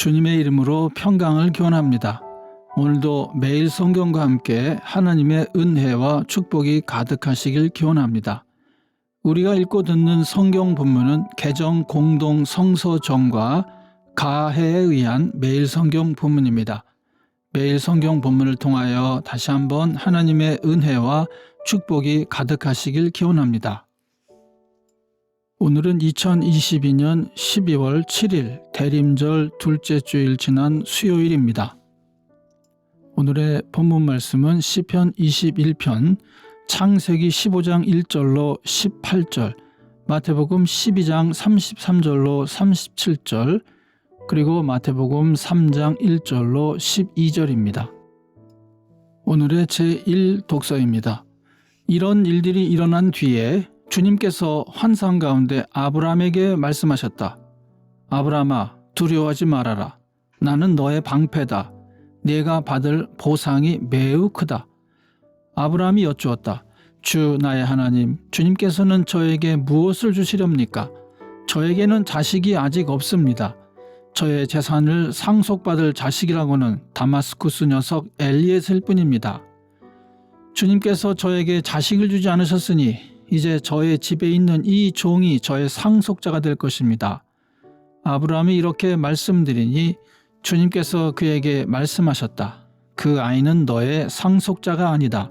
주님의 이름으로 평강을 기원합니다. 오늘도 매일 성경과 함께 하나님의 은혜와 축복이 가득하시길 기원합니다. 우리가 읽고 듣는 성경 본문은 개정 공동 성서정과 가해에 의한 매일 성경 본문입니다. 매일 성경 본문을 통하여 다시 한번 하나님의 은혜와 축복이 가득하시길 기원합니다. 오늘은 2022년 12월 7일 대림절 둘째 주일 지난 수요일입니다. 오늘의 본문 말씀은 시편 21편 창세기 15장 1절로 18절, 마태복음 12장 33절로 37절, 그리고 마태복음 3장 1절로 12절입니다. 오늘의 제1 독서입니다. 이런 일들이 일어난 뒤에 주님께서 환상 가운데 아브라함에게 말씀하셨다. 아브라함아 두려워하지 말아라. 나는 너의 방패다. 네가 받을 보상이 매우 크다. 아브라함이 여쭈었다. 주 나의 하나님, 주님께서는 저에게 무엇을 주시렵니까? 저에게는 자식이 아직 없습니다. 저의 재산을 상속받을 자식이라고는 다마스쿠스 녀석 엘리에셀 뿐입니다. 주님께서 저에게 자식을 주지 않으셨으니 이제 저의 집에 있는 이 종이 저의 상속자가 될 것입니다. 아브라함이 이렇게 말씀드리니 주님께서 그에게 말씀하셨다. 그 아이는 너의 상속자가 아니다.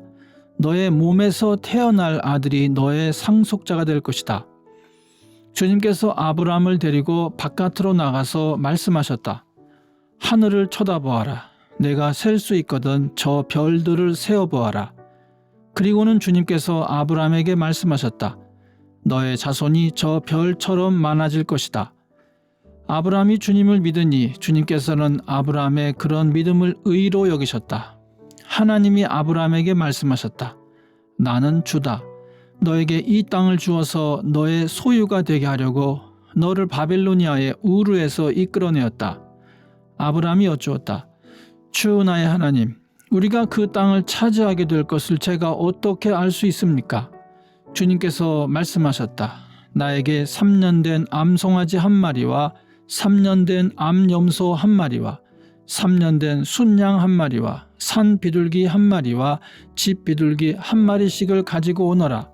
너의 몸에서 태어날 아들이 너의 상속자가 될 것이다. 주님께서 아브라함을 데리고 바깥으로 나가서 말씀하셨다. 하늘을 쳐다보아라. 내가 셀 수 있거든 저 별들을 세어보아라. 그리고는 주님께서 아브라함에게 말씀하셨다. 너의 자손이 저 별처럼 많아질 것이다. 아브라함이 주님을 믿으니 주님께서는 아브라함의 그런 믿음을 의로 여기셨다. 하나님이 아브라함에게 말씀하셨다. 나는 주다. 너에게 이 땅을 주어서 너의 소유가 되게 하려고 너를 바벨로니아의 우르에서 이끌어내었다. 아브라함이 여쭈었다. 주 나의 하나님, 우리가 그 땅을 차지하게 될 것을 제가 어떻게 알 수 있습니까? 주님께서 말씀하셨다. 나에게 3년 된 암송아지 한 마리와 3년 된 암염소 한 마리와 3년 된 순양 한 마리와 산 비둘기 한 마리와 집 비둘기 한 마리씩을 가지고 오너라.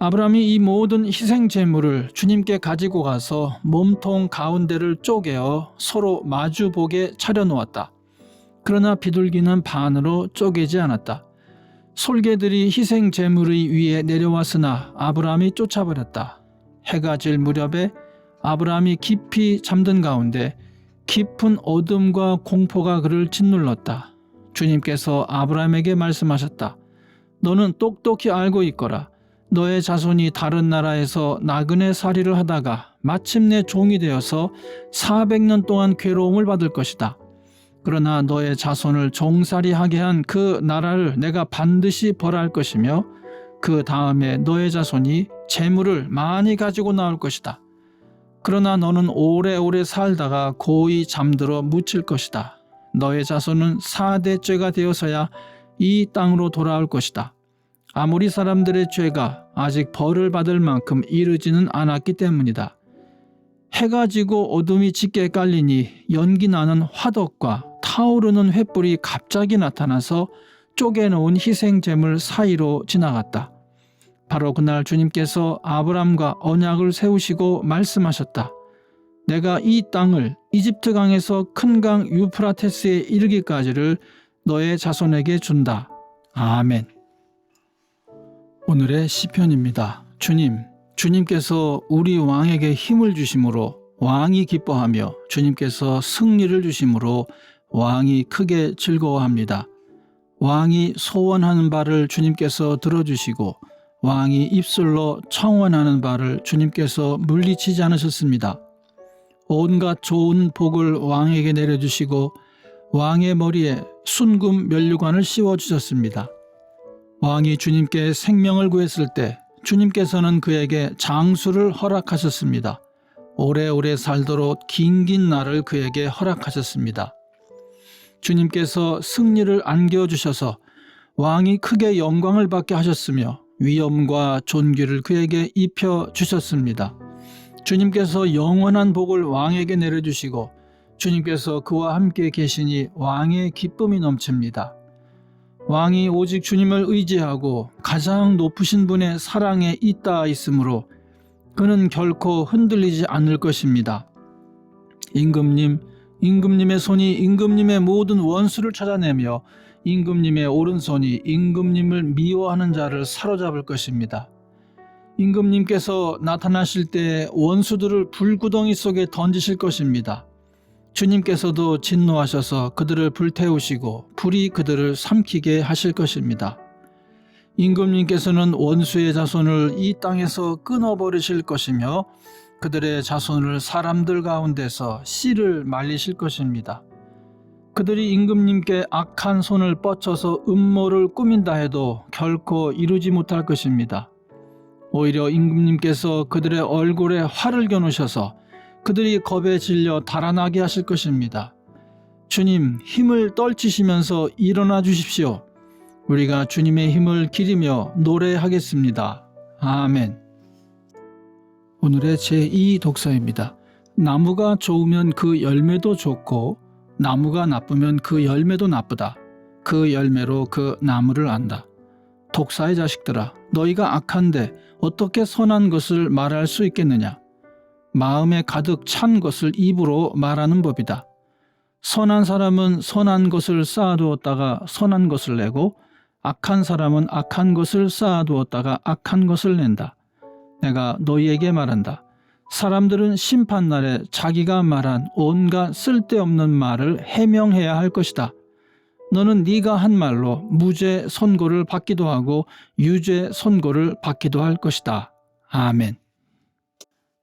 아브라함이 이 모든 희생 제물을 주님께 가지고 가서 몸통 가운데를 쪼개어 서로 마주 보게 차려 놓았다. 그러나 비둘기는 반으로 쪼개지 않았다. 솔개들이 희생 제물의 위에 내려왔으나 아브라함이 쫓아버렸다. 해가 질 무렵에 아브라함이 깊이 잠든 가운데 깊은 어둠과 공포가 그를 짓눌렀다. 주님께서 아브라함에게 말씀하셨다. 너는 똑똑히 알고 있거라. 너의 자손이 다른 나라에서 나그네 살이를 하다가 마침내 종이 되어서 400년 동안 괴로움을 받을 것이다. 그러나 너의 자손을 종살이하게 한 그 나라를 내가 반드시 벌할 것이며 그 다음에 너의 자손이 재물을 많이 가지고 나올 것이다. 그러나 너는 오래오래 살다가 고이 잠들어 묻힐 것이다. 너의 자손은 사대죄가 되어서야 이 땅으로 돌아올 것이다. 아무리 사람들의 죄가 아직 벌을 받을 만큼 이르지는 않았기 때문이다. 해가 지고 어둠이 짙게 깔리니 연기 나는 화덕과 타오르는 횃불이 갑자기 나타나서 쪼개놓은 희생제물 사이로 지나갔다. 바로 그날 주님께서 아브람과 언약을 세우시고 말씀하셨다. 내가 이 땅을 이집트 강에서 큰 강 유프라테스에 이르기까지를 너의 자손에게 준다. 아멘. 오늘의 시편입니다. 주님, 주님께서 우리 왕에게 힘을 주심으로 왕이 기뻐하며 주님께서 승리를 주심으로 왕이 크게 즐거워합니다. 왕이 소원하는 바를 주님께서 들어주시고 왕이 입술로 청원하는 바를 주님께서 물리치지 않으셨습니다. 온갖 좋은 복을 왕에게 내려주시고 왕의 머리에 순금 면류관을 씌워 주셨습니다. 왕이 주님께 생명을 구했을 때 주님께서는 그에게 장수를 허락하셨습니다. 오래오래 살도록 긴긴 날을 그에게 허락하셨습니다. 주님께서 승리를 안겨주셔서 왕이 크게 영광을 받게 하셨으며 위엄과 존귀를 그에게 입혀 주셨습니다. 주님께서 영원한 복을 왕에게 내려주시고 주님께서 그와 함께 계시니 왕의 기쁨이 넘칩니다. 왕이 오직 주님을 의지하고 가장 높으신 분의 사랑에 있다 있으므로 그는 결코 흔들리지 않을 것입니다. 임금님, 임금님의 손이 임금님의 모든 원수를 찾아내며 임금님의 오른손이 임금님을 미워하는 자를 사로잡을 것입니다. 임금님께서 나타나실 때 원수들을 불구덩이 속에 던지실 것입니다. 주님께서도 진노하셔서 그들을 불태우시고 불이 그들을 삼키게 하실 것입니다. 임금님께서는 원수의 자손을 이 땅에서 끊어버리실 것이며 그들의 자손을 사람들 가운데서 씨를 말리실 것입니다. 그들이 임금님께 악한 손을 뻗쳐서 음모를 꾸민다 해도 결코 이루지 못할 것입니다. 오히려 임금님께서 그들의 얼굴에 활을 겨누셔서 그들이 겁에 질려 달아나게 하실 것입니다. 주님, 힘을 떨치시면서 일어나 주십시오. 우리가 주님의 힘을 기리며 노래하겠습니다. 아멘. 오늘의 제2 독서입니다. 나무가 좋으면 그 열매도 좋고 나무가 나쁘면 그 열매도 나쁘다. 그 열매로 그 나무를 안다. 독사의 자식들아, 너희가 악한데 어떻게 선한 것을 말할 수 있겠느냐? 마음에 가득 찬 것을 입으로 말하는 법이다. 선한 사람은 선한 것을 쌓아두었다가 선한 것을 내고 악한 사람은 악한 것을 쌓아두었다가 악한 것을 낸다. 내가 너희에게 말한다. 사람들은 심판날에 자기가 말한 온갖 쓸데없는 말을 해명해야 할 것이다. 너는 네가 한 말로 무죄 선고를 받기도 하고 유죄 선고를 받기도 할 것이다. 아멘.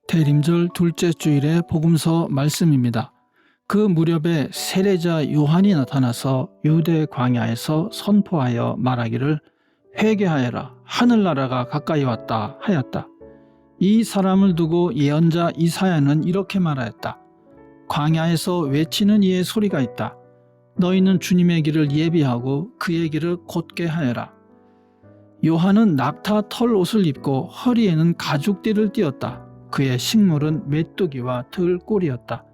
대림절 둘째 주일의 복음서 말씀입니다. 그 무렵에 세례자 요한이 나타나서 유대 광야에서 선포하여 말하기를 회개하여라 하늘나라가 가까이 왔다 하였다. 이 사람을 두고 예언자 이사야는 이렇게 말하였다. 광야에서 외치는 이의 소리가 있다. 너희는 주님의 길을 예비하고 그의 길을 곧게 하여라. 요한은 낙타 털 옷을 입고 허리에는 가죽띠를 띄었다. 그의 식물은 메뚜기와 들꼴이었다.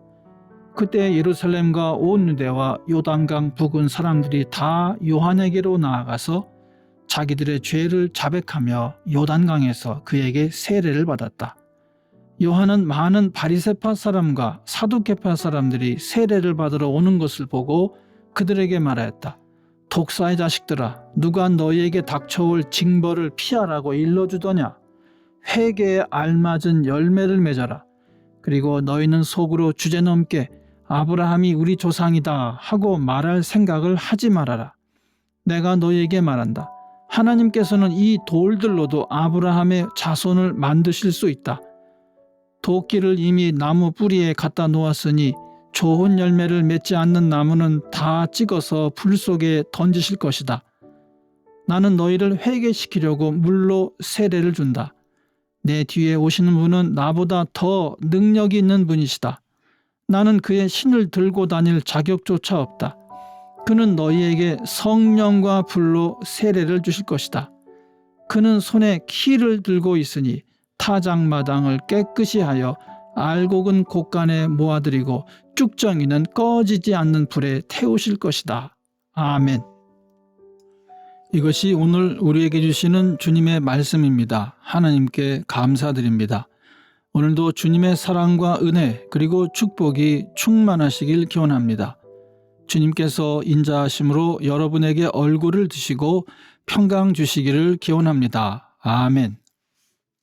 그때 예루살렘과 온 유대와 요단강 부근 사람들이 다 요한에게로 나아가서 자기들의 죄를 자백하며 요단강에서 그에게 세례를 받았다. 요한은 많은 바리세파 사람과 사두케파 사람들이 세례를 받으러 오는 것을 보고 그들에게 말하였다. 독사의 자식들아, 누가 너희에게 닥쳐올 징벌을 피하라고 일러주더냐? 회개에 알맞은 열매를 맺어라. 그리고 너희는 속으로 주제넘게 아브라함이 우리 조상이다 하고 말할 생각을 하지 말아라. 내가 너희에게 말한다. 하나님께서는 이 돌들로도 아브라함의 자손을 만드실 수 있다. 도끼를 이미 나무 뿌리에 갖다 놓았으니 좋은 열매를 맺지 않는 나무는 다 찍어서 불 속에 던지실 것이다. 나는 너희를 회개시키려고 물로 세례를 준다. 내 뒤에 오시는 분은 나보다 더 능력이 있는 분이시다. 나는 그의 신을 들고 다닐 자격조차 없다. 그는 너희에게 성령과 불로 세례를 주실 것이다. 그는 손에 키를 들고 있으니 타작마당을 깨끗이 하여 알곡은 곳간에 모아들이고 쭉정이는 꺼지지 않는 불에 태우실 것이다. 아멘. 이것이 오늘 우리에게 주시는 주님의 말씀입니다. 하나님께 감사드립니다. 오늘도 주님의 사랑과 은혜 그리고 축복이 충만하시길 기원합니다. 주님께서 인자하심으로 여러분에게 얼굴을 드시고 평강 주시기를 기원합니다. 아멘.